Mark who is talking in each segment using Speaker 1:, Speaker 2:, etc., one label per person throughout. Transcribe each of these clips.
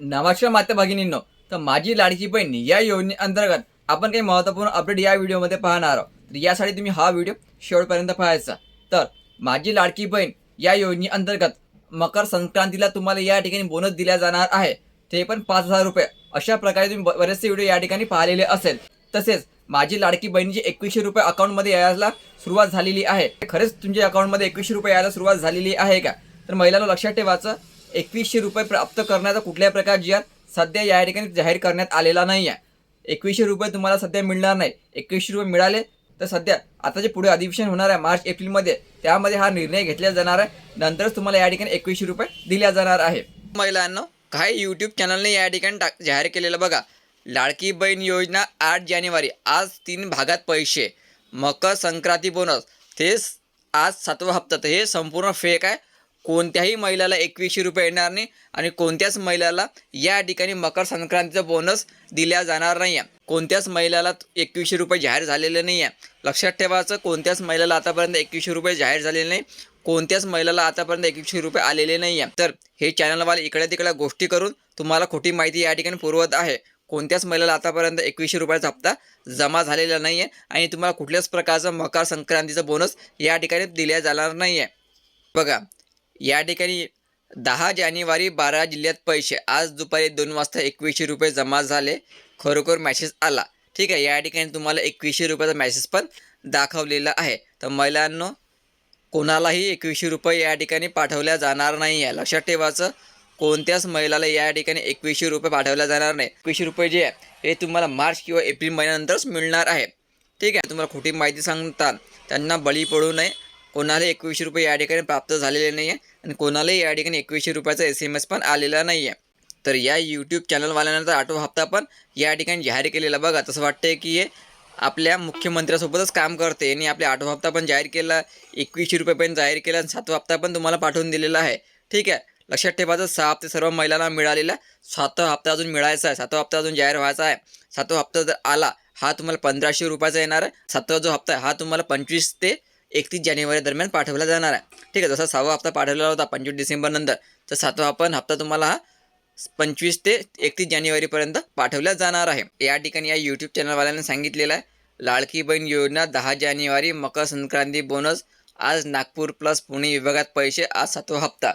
Speaker 1: नमस्कार माता भगिनींनो तर माझी लाडकी बहीण या योजनेअंतर्गत आपण काही महत्त्वपूर्ण अपडेट या व्हिडिओमध्ये पाहणार आहोत. तर यासाठी तुम्ही हा व्हिडिओ शेवटपर्यंत पाहायचा. तर माझी लाडकी बहीण या योजनेअंतर्गत मकर संक्रांतीला तुम्हाला या ठिकाणी बोनस दिला जाणार आहे. ते पण पाच हजार रुपये. अशा प्रकारे तुम्ही ब- बरेचसे व्हिडिओ या ठिकाणी पाहिलेले असेल. तसेच माझी लाडकी बहिणीची एकवीसशे रुपये अकाउंटमध्ये यायला सुरुवात झालेली आहे. खरंच तुमच्या अकाउंटमध्ये एकवीसशे रुपये यायला सुरुवात झालेली आहे का? तर महिलांना लक्षात ठेवायचं एकवीसशे रुपये प्राप्त करण्याचा कुठल्याही प्रकारची यात सध्या या ठिकाणी जाहीर करण्यात आलेला नाही आहे एकवीसशे रुपये तुम्हाला सध्या मिळणार नाही. एकवीसशे रुपये मिळाले तर सध्या आता जे पुढे अधिवेशन होणार आहे मार्च एप्रिलमध्ये त्यामध्ये हा निर्णय घेतला जाणार आहे. नंतरच तुम्हाला या ठिकाणी एकवीसशे रुपये दिल्या जाणार आहे. महिलांना काही यूट्यूब चॅनलने या ठिकाणी टाक जाहीर केलेलं बघा. लाडकी बहीण योजना आठ जानेवारी. आज तीन भागात पैसे. मकर संक्रांती बोनस तेच आज सातवा हप्ता. तर हे संपूर्ण फेक आहे. कोणत्याही महिलाला एकवीसशे रुपये येणार नाही आणि कोणत्याच महिलाला या ठिकाणी मकर संक्रांतीचा बोनस दिला जाणार नाही आहे कोणत्याच महिलाला एकवीसशे रुपये जाहीर झालेले नाही आहे लक्षात ठेवायचं कोणत्याच महिलाला आतापर्यंत एकवीसशे रुपये जाहीर झालेले नाही. कोणत्याच महिलाला आतापर्यंत एकवीसशे रुपये आलेले नाही आहे तर हे चॅनलवाले इकडे तिकडे गोष्टी करून तुम्हाला खोटी माहिती या ठिकाणी पुरवत आहे. कोणत्याच महिलाला आतापर्यंत एकवीसशे रुपयाचा हप्ता जमा झालेला नाही आहे आणि तुम्हाला कुठल्याच प्रकारचा मकर संक्रांतीचा बोनस या ठिकाणी दिला जाणार नाही आहे बघा या ठिकाणी दहा जानेवारी बारा जिल्ह्यात पैसे. आज दुपारी दोन वाजता एकवीसशे रुपये जमा झाले. खरोखर मॅसेज आला. ठीक आहे या ठिकाणी तुम्हाला एकवीसशे रुपयाचा मॅसेज पण दाखवलेला आहे. तर महिलांनो कोणालाही एकवीसशे रुपये या ठिकाणी पाठवल्या जाणार नाही आहे लक्षात ठेवायचं कोणत्याच महिलाला या ठिकाणी एकवीसशे रुपये पाठवल्या जाणार नाही. एकवीसशे रुपये जे आहे हे तुम्हाला मार्च किंवा एप्रिल महिन्यानंतरच मिळणार आहे. ठीक आहे तुम्हाला खोटी माहिती सांगतात त्यांना बळी पडू नये. कोणाला एकवीसशे रुपये या ठिकाणी प्राप्त झालेले नाही आहे आणि कोणालाही या ठिकाणी एकवीसशे रुपयाचा एस एम एस पण आलेला नाही आहे तर या यूट्यूब चॅनलवाल्यांना तर आठवा हप्ता पण या ठिकाणी जाहीर केलेला बघा. तसं वाटतंय की हे आपल्या मुख्यमंत्र्यासोबतच काम करते आणि आपल्या आठवा हप्ता पण जाहीर केला एकवीसशे रुपये पण जाहीर केला आणि सातवा हप्ता पण तुम्हाला पाठवून दिलेला आहे. ठीक आहे? लक्षात ठेवायचं सहा हप्ते सर्व महिलांना मिळालेला सातवा हप्ता अजून मिळायचा आहे. सातवा हप्ता अजून जाहीर व्हायचा आहे. सातवा हप्ता जर आला हा तुम्हाला पंधराशे रुपयाचा येणार आहे. सातवा जो हप्ता आहे हा तुम्हाला पंचवीस ते एकतीस जानेवारी दरम्यान पाठवला जाणार आहे. ठीक आहे जसा सहावा हप्ता पाठवलेला होता पंचवीस डिसेंबर नंतर तर सातवा आपण हप्ता तुम्हाला हा पंचवीस ते एकतीस जानेवारीपर्यंत पाठवला जाणार आहे. या ठिकाणी या यूट्यूब चॅनलवाल्यांनी सांगितलेलं आहे लाडकी बहीण योजना दहा जानेवारी मकर संक्रांती बोनस आज नागपूर प्लस पुणे विभागात पैसे आज सातवा हप्ता.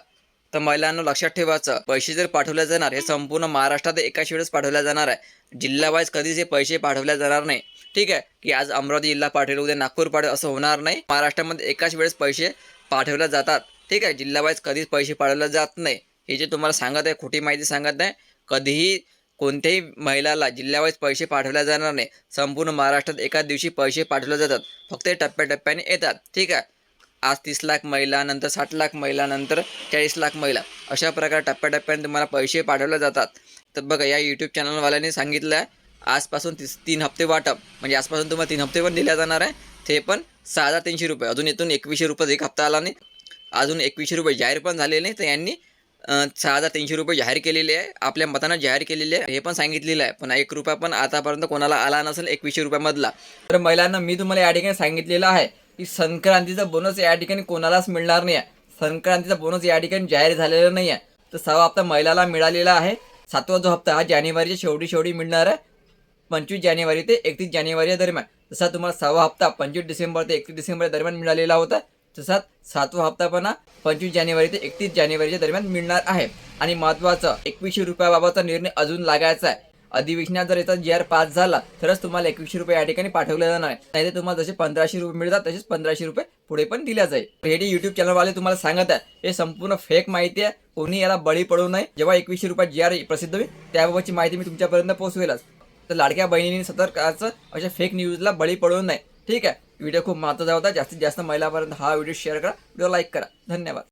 Speaker 1: तर महिलांना लक्षात ठेवायचं पैसे जर पाठवले जाणार हे संपूर्ण महाराष्ट्रात एकाच वेळेस पाठवल्या जाणार आहे. जिल्हावाईज कधीच हे पैसे पाठवल्या जाणार नाही. ठीक आहे की आज अमरावती जिल्हा पाठवेल उद्या नागपूर पाठवेल असं होणार नाही. महाराष्ट्रामध्ये एकाच वेळेस पैसे पाठवल्या जातात. ठीक आहे जिल्हावाईज कधीच पैसे पाठवले जात नाही. हे जे तुम्हाला सांगत आहे खोटी माहिती सांगत आहे कधीही कोणत्याही महिलाला जिल्ह्यावाईज पैसे पाठवल्या जाणार नाही. संपूर्ण महाराष्ट्रात एका दिवशी पैसे पाठवले जातात. फक्त टप्प्याटप्प्याने येतात. ठीक आहे आज तीस लाख महिला नंतर साठ लाख महिला नंतर चाळीस लाख महिला. अशा प्रकारे टप्प्याटप्प्याने तुम्हाला पैसे पाठवले जातात. तर बघा या यूट्यूब चॅनलवाल्याने सांगितलं आहे आजपासून तीस तीन हप्ते वाटप. म्हणजे आजपासून तुम्हाला तीन हप्ते पण दिल्या जाणार आहे. ते पण सहा हजार तीनशे रुपये. अजून इथून एकवीसशे रुपये एक हप्ता आला नाही. अजून एकवीसशे रुपये जाहीर पण झालेले नाही. तर यांनी सहा हजार तीनशे रुपये जाहीर केलेले आहे. आपल्या मतानं जाहीर केलेले आहे. हे पण सांगितलेलं आहे. पण एक रुपया पण आतापर्यंत कोणाला आला नसेल एकवीसशे रुपयामधला. तर महिलांना मी तुम्हाला या ठिकाणी सांगितलेलं आहे. की संक्रांतीचा बोनस या ठिकाणी कोणालाच मिळणार नाही आहे संक्रांतीचा बोनस या ठिकाणी जाहीर झालेला नाही आहे तर सहावा हप्ता महिलाला मिळालेला आहे. सातवा जो हप्ता हा जानेवारीच्या शेवटी शेवटी मिळणार आहे. पंचवीस जानेवारी ते एकतीस जानेवारी दरम्यान. तसा तुम्हाला सहावा हप्ता पंचवीस डिसेंबर ते एकतीस डिसेंबर दरम्यान मिळालेला होता. तसाच सातवा हप्ता पण हा पंचवीस जानेवारी ते एकतीस जानेवारीच्या दरम्यान मिळणार आहे. आणि महत्त्वाचं एकवीसशे रुपयाबाबतचा निर्णय अजून लागायचा आहे. अधिवेशनात जर याचा जी आर पास झाला तरच तुम्हाला एकवीसशे रुपये या ठिकाणी पाठवले जाणार. आहे नाही तर तुम्हाला जसे पंधराशे रुपये मिळतात तसेच पंधराशे रुपये पुढे पण दिल्या जाईल. हे जे युट्यूब चॅनलवाले तुम्हाला सांगत आहे हे संपूर्ण फेक माहिती आहे. कोणी याला बळी पडू नये. जेव्हा एकवीसशे रुपये जी आर प्रसिद्ध होईल त्याबाबतची माहिती मी तुमच्यापर्यंत पोहोचवेलच. तर लाडक्या बहिणींनी सतर्काचं अशा फेक न्यूजला बळी पडू नये. ठीक आहे? व्हिडिओ खूप महत्त्वाचा होता. जास्तीत जास्त महिलापर्यंत हा व्हिडिओ शेअर करा. व्हिडिओ लाईक करा. धन्यवाद.